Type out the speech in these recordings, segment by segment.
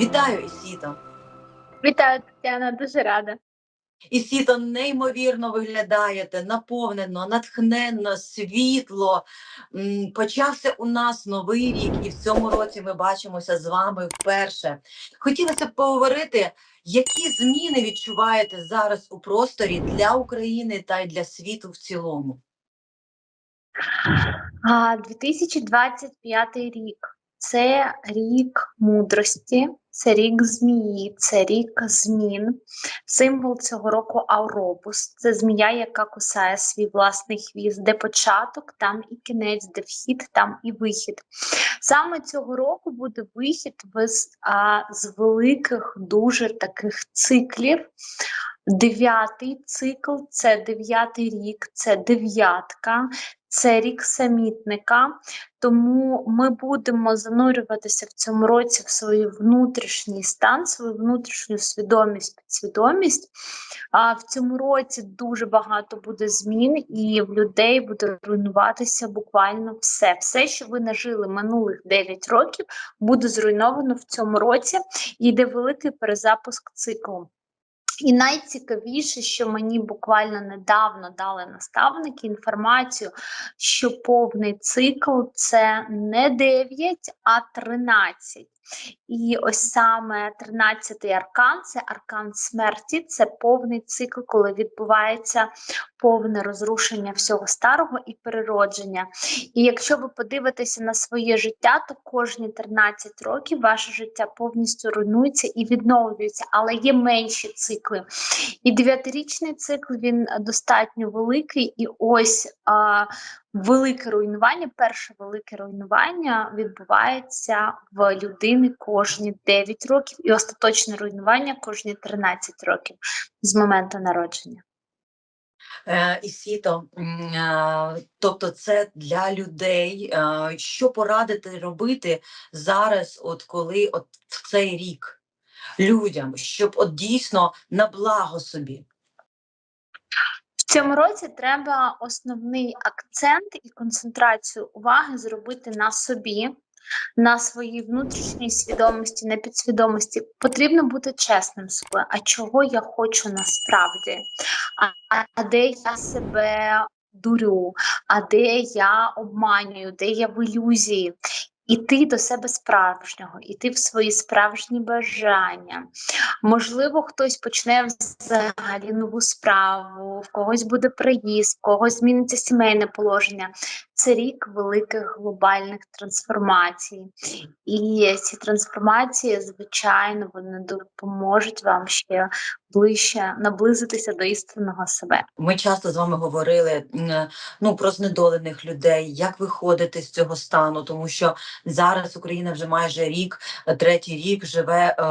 Вітаю, Ісіто! Вітаю, Тетяна, дуже рада. Ісіто, неймовірно виглядаєте, наповнено, натхненно, світло. Почався у нас новий рік, і в цьому році ми бачимося з вами вперше. Хотілося б поговорити, які зміни відчуваєте зараз у просторі для України та й для світу в цілому. А 2025 рік це рік мудрості, це рік змії, це рік змін. Символ цього року Ауробус. Це змія, яка кусає свій власний хвіст, де початок, там і кінець, де вхід, там і вихід. Саме цього року буде вихід з, а, з великих дуже таких циклів. Дев'ятий цикл це дев'ятий рік, це дев'ятка, це рік самітника. Тому ми будемо занурюватися в цьому році в свій внутрішній стан, свою внутрішню свідомість, підсвідомість. А в цьому році дуже багато буде змін, і в людей буде руйнуватися буквально все. Все, що ви нажили минулих 9 років, буде зруйновано в цьому році. І йде великий перезапуск циклу. І найцікавіше, що мені буквально недавно дали наставники інформацію, що повний цикл це не 9, а 13. І ось саме 13-й аркан це аркан смерті, це повний цикл, коли відбувається повне розрушення всього старого і переродження. І якщо ви подивитеся на своє життя, то кожні 13 років ваше життя повністю руйнується і відновлюється, але є менші цикли. І дев'ятирічний цикл він достатньо великий, і ось а, велике руйнування, перше велике руйнування відбувається в людини кожні 9 років, і остаточне руйнування кожні 13 років з моменту народження. Е, Ісіто, м, е, тобто це для людей. Е, Що порадити робити зараз, от коли от в цей рік людям, щоб от дійсно на благо собі? Цьому році треба основний акцент і концентрацію уваги зробити на собі, на своїй внутрішній свідомості, на підсвідомості. Потрібно бути чесним з собою. А чого я хочу насправді? А, а де я себе дурю, а де я обманюю, де я в ілюзії. Іти до себе справжнього, іти в свої справжні бажання. Можливо, хтось почне взагалі нову справу, в когось буде приїзд, в когось зміниться сімейне положення. Це рік великих глобальних трансформацій. І ці трансформації, звичайно, вони допоможуть вам ще ближче наблизитися до істинного себе. Ми часто з вами говорили ну, про знедолених людей, як виходити з цього стану, тому що зараз Україна вже майже рік, третій рік живе е,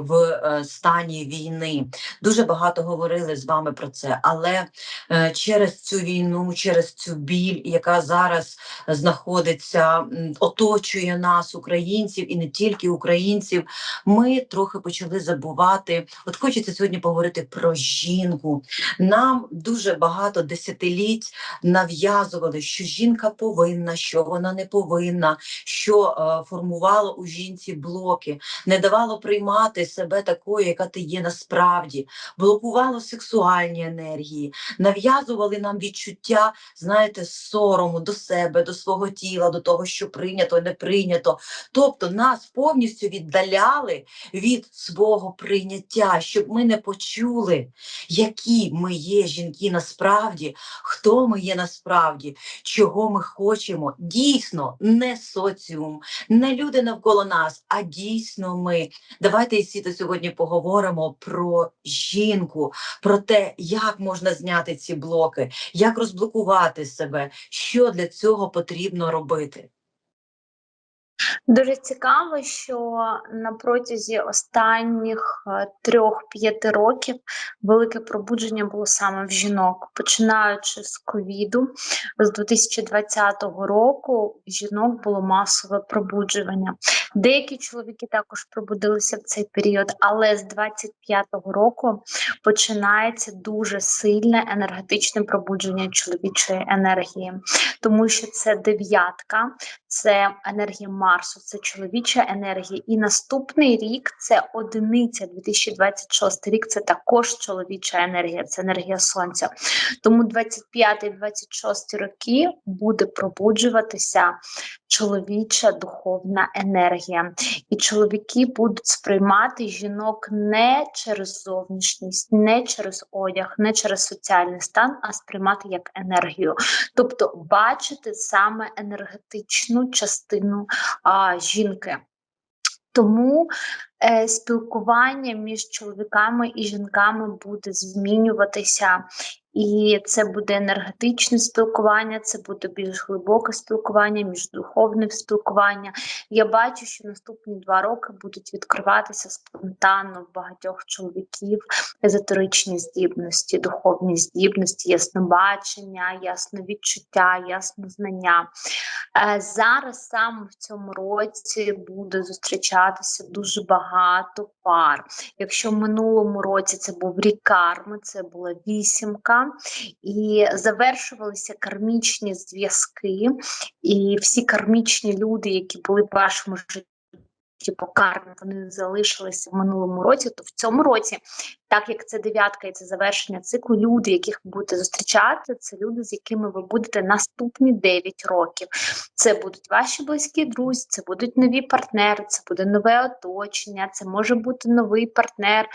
в е, стані війни. Дуже багато говорили з вами про це, але е, через цю війну, через цю біль, яка зараз знаходиться, оточує нас, українців, і не тільки українців, ми трохи почали забувати. От хочеться сьогодні поговорити про жінку. Нам дуже багато десятиліть нав'язували, що жінка повинна, що вона не повинна, що е, формувало у жінці блоки, не давало приймати себе такою, яка ти є насправді, блокувало сексуальні енергії, нав'язували нам відчуття, знаєте, сорому до себе, до свого тіла, до того, що прийнято, не прийнято. Тобто нас повністю віддаляли від свого прийняття, щоб ми не почули, які ми є жінки насправді, хто ми є насправді, чого ми хочемо. Дійсно, не соціум, не люди навколо нас, а дійсно ми. Давайте Ісіто сьогодні поговоримо про жінку, про те, як можна зняти ці блоки, як розблокувати себе, що для цього потрібно робити. Дуже цікаво, що на протязі останніх е, трьох-п'яти років велике пробудження було саме в жінок, починаючи з ковіду, з 2020 року жінок було масове пробудження. Деякі чоловіки також пробудилися в цей період, але з 25-го року починається дуже сильне енергетичне пробудження чоловічої енергії, тому що це дев'ятка, це енергія Марсу, це чоловіча енергія. І наступний рік це одиниця, 2026 рік це також чоловіча енергія, це енергія сонця. Тому 25-26 роки буде пробуджуватися чоловіча духовна енергія. І чоловіки будуть сприймати жінок не через зовнішність, не через одяг, не через соціальний стан, а сприймати як енергію. Тобто бачити саме енергетичну частину а, жінки. Тому е, спілкування між чоловіками і жінками буде змінюватися, і це буде енергетичне спілкування, це буде більш глибоке спілкування, міждуховне спілкування. Я бачу, що наступні два роки будуть відкриватися спонтанно в багатьох чоловіків езотеричні здібності, духовні здібності, яснобачення, ясновідчуття, яснознання. Е, Зараз саме в цьому році буде зустрічатися дуже багато пар. Якщо в минулому році це був рік карми, це була вісімка, і завершувалися кармічні зв'язки, і всі кармічні люди, які були в вашому житті. По кармі вони залишилися в минулому році, то в цьому році, так як це дев'ятка і це завершення циклу, люди, яких ви будете зустрічати, це люди, з якими ви будете наступні 9 років. Це будуть ваші близькі друзі, це будуть нові партнери, це буде нове оточення, це може бути новий партнер,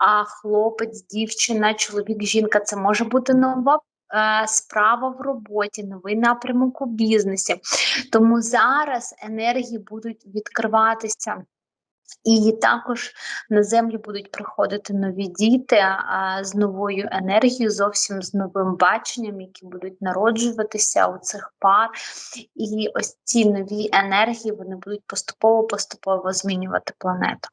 а хлопець, дівчина, чоловік, жінка. Це може бути нова. Е, Справа в роботі, новий напрямок у бізнесі. Тому зараз енергії будуть відкриватися. І також на землю будуть приходити нові діти а, з новою енергією, зовсім з новим баченням, які будуть народжуватися у цих пар. І ось ці нові енергії вони будуть поступово-поступово змінювати планету.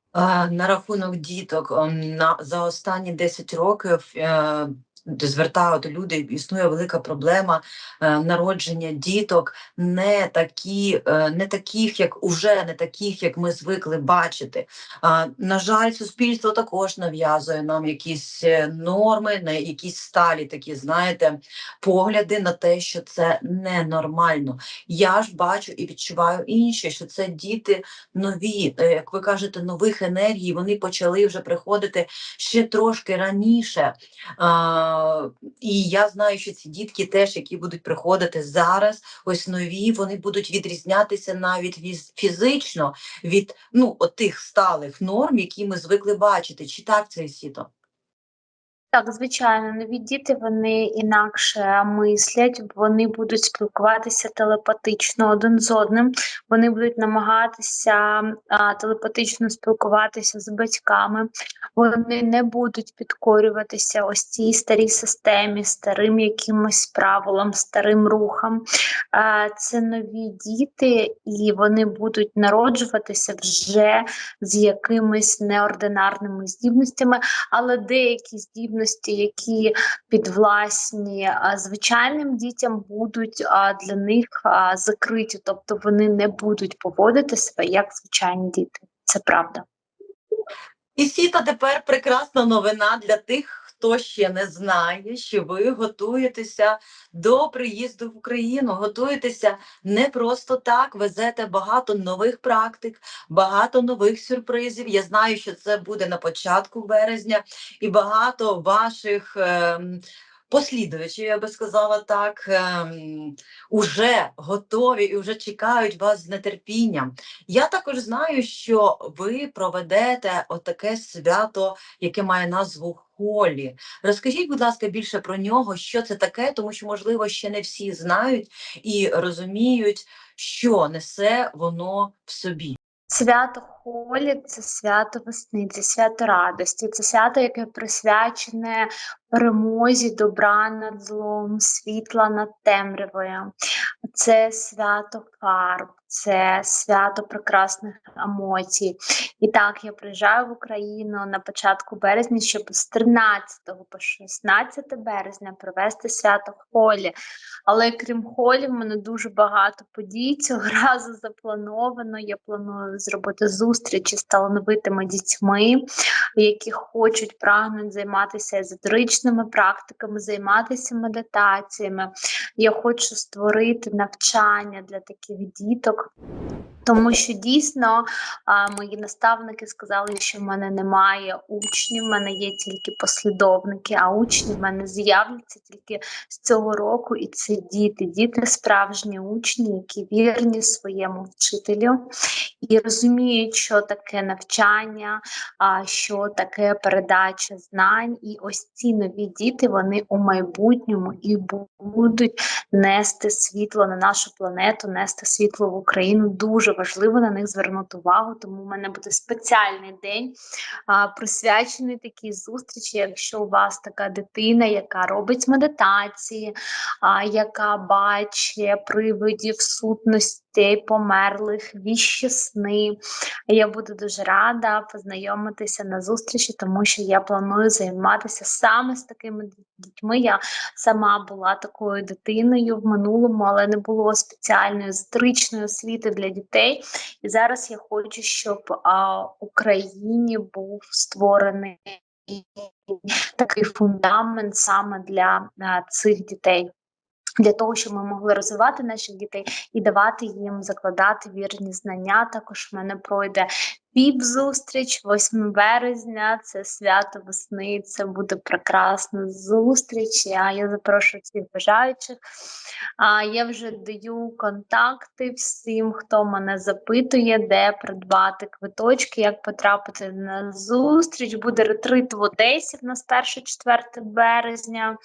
На рахунок діток на за останні 10 років е, звертають люди, існує велика проблема е, народження діток не такі, е, не таких, як уже не таких, як ми звикли бачити. На жаль, суспільство також нав'язує нам якісь е, норми, на якісь сталі такі, знаєте, погляди на те, що це ненормально. Я ж бачу і відчуваю інше, що це діти нові, як ви кажете, нових енергій. Вони почали вже приходити ще трошки раніше. І я знаю, що ці дітки теж, які будуть приходити зараз, ось нові, вони будуть відрізнятися навіть фізично від ну, тих сталих норм, які ми звикли бачити. Чи так це сіто? Так, звичайно, нові діти вони інакше мислять, вони будуть спілкуватися телепатично один з одним. Вони будуть намагатися а, телепатично спілкуватися з батьками. Вони не будуть підкорюватися ось цій старій системі, старим якимось правилам, старим рухам. А, це нові діти, і вони будуть народжуватися вже з якимись неординарними здібностями, але деякі здібності, які підвласні звичайним дітям, будуть для них закриті, тобто вони не будуть поводити себе як звичайні діти. Це правда. І сіта тепер прекрасна новина для тих, хто ще не знає, що ви готуєтеся до приїзду в Україну. Готуєтеся не просто так, везете багато нових практик, багато нових сюрпризів. Я знаю, що це буде на початку березня, і багато ваших. ем, Послідувачів, я би сказала так, ем, уже готові і вже чекають вас з нетерпінням. Я також знаю, що ви проведете отаке свято, яке має назву Холі. Розкажіть, будь ласка, більше про нього, що це таке, тому що, можливо, ще не всі знають і розуміють, що несе воно в собі. Свято Холі це свято весни, це свято радості, це свято, яке присвячене перемозі добра над злом, світла над темрявою. Це свято фарб, це свято прекрасних емоцій. І так, я приїжджаю в Україну на початку березня, щоб з 13 по 16 березня провести свято Холі. Але крім холі, в мене дуже багато подій цього разу заплановано. Я планую зробити зустрічі з талановитими дітьми, які хочуть прагнуть займатися езотеричними практиками, займатися медитаціями. Я хочу створити навчання для таких діток. Тому що дійсно мої наставники сказали, що в мене немає учнів, в мене є тільки послідовники, а учні в мене з'являться тільки з цього року, і це діти, діти справжні учні, які вірні своєму вчителю і розуміють, що таке навчання, що таке передача знань. І ось ці нові діти вони у майбутньому і будуть нести світло на нашу планету, нести світло в Україну. Дуже важливо на них звернути увагу. Тому в мене буде спеціальний день а, присвячений такій зустрічі. Якщо у вас така дитина, яка робить медитації, а, яка бачить привидів сутностей померлих, віщі сни. Я буду дуже рада познайомитися на зустрічі, тому що я планую займатися саме з такими дітьми. Я сама була такою дитиною в минулому, але не було спеціальної езотеричної освіти для дітей. І зараз я хочу, щоб а, Україні був створений такий фундамент саме для а, цих дітей. Для того, щоб ми могли розвивати наших дітей і давати їм закладати вірні знання. Також в мене пройде піп-зустріч 8 березня. Це свято весни. Це буде прекрасна зустріч. А я запрошую всіх бажаючих. А я вже даю контакти всім, хто мене запитує, де придбати квиточки, як потрапити на зустріч. Буде ретрит в Одесі в нас 1-4 березня.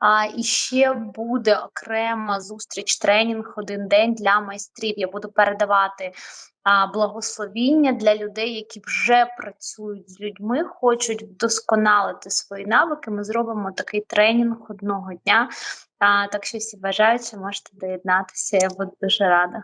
А, і ще буде окрема зустріч, тренінг один день для майстрів. Я буду передавати благословіння для людей, які вже працюють з людьми, хочуть вдосконалити свої навики. Ми зробимо такий тренінг одного дня. Так що всі бажаючі можете доєднатися. Я буду дуже рада.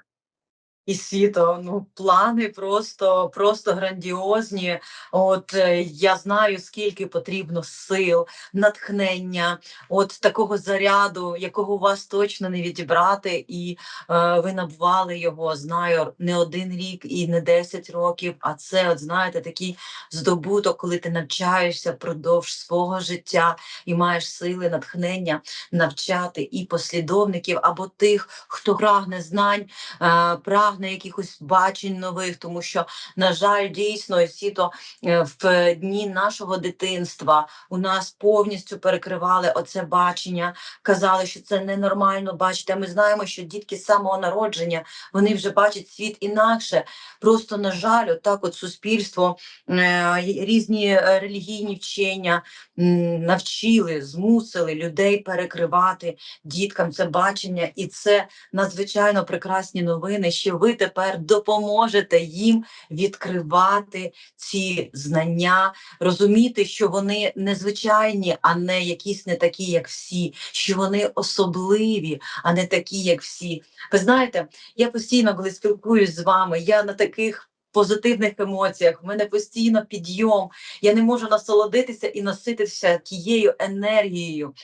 І світо, ну плани просто, просто грандіозні. От е, я знаю, скільки потрібно сил, натхнення, от такого заряду, якого у вас точно не відібрати, і е, ви набували його, знаю, не один рік і не 10 років. А це, от знаєте, такий здобуток, коли ти навчаєшся впродовж свого життя і маєш сили, натхнення навчати і послідовників або тих, хто прагне знань, е, прагне якихось бачень нових, тому що, на жаль, дійсно всі то е, в дні нашого дитинства у нас повністю перекривали оце бачення, казали, що це ненормально бачити. А ми знаємо, що дітки з самого народження вони вже бачать світ інакше. Просто, на жаль, отак от суспільство, е, різні е, релігійні вчення навчили, змусили людей перекривати діткам це бачення, і це надзвичайно прекрасні новини, що ви тепер допоможете їм відкривати ці знання, розуміти, що вони незвичайні, а не якісь не такі, як всі, що вони особливі, а не такі, як всі. Ви знаєте, я постійно, коли спілкуюсь з вами, я на таких. Позитивних емоціях, в мене постійно підйом. Я не можу насолодитися і наситися тією енергією.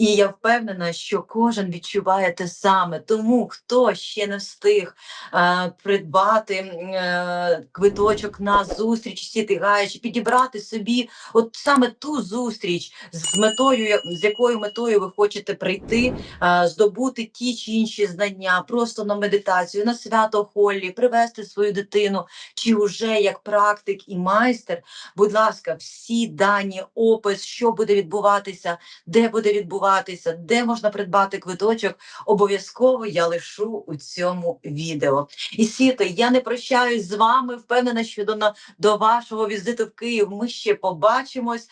І я впевнена, що кожен відчуває те саме. Тому хто ще не встиг е, придбати е, квиточок на зустріч сіти гаючи, підібрати собі от саме ту зустріч з метою, з якою метою ви хочете прийти, е, здобути ті чи інші знання, просто на медитацію, на свято Холлі, привести свою дитину, чи вже як практик і майстер. Будь ласка, всі дані, опис, що буде відбуватися, де буде відбуватися, де можна придбати квиточок, обов'язково я лишу у цьому відео. І Сіто, я не прощаюсь з вами. Впевнена, що до, до вашого візиту в Київ ми ще побачимось.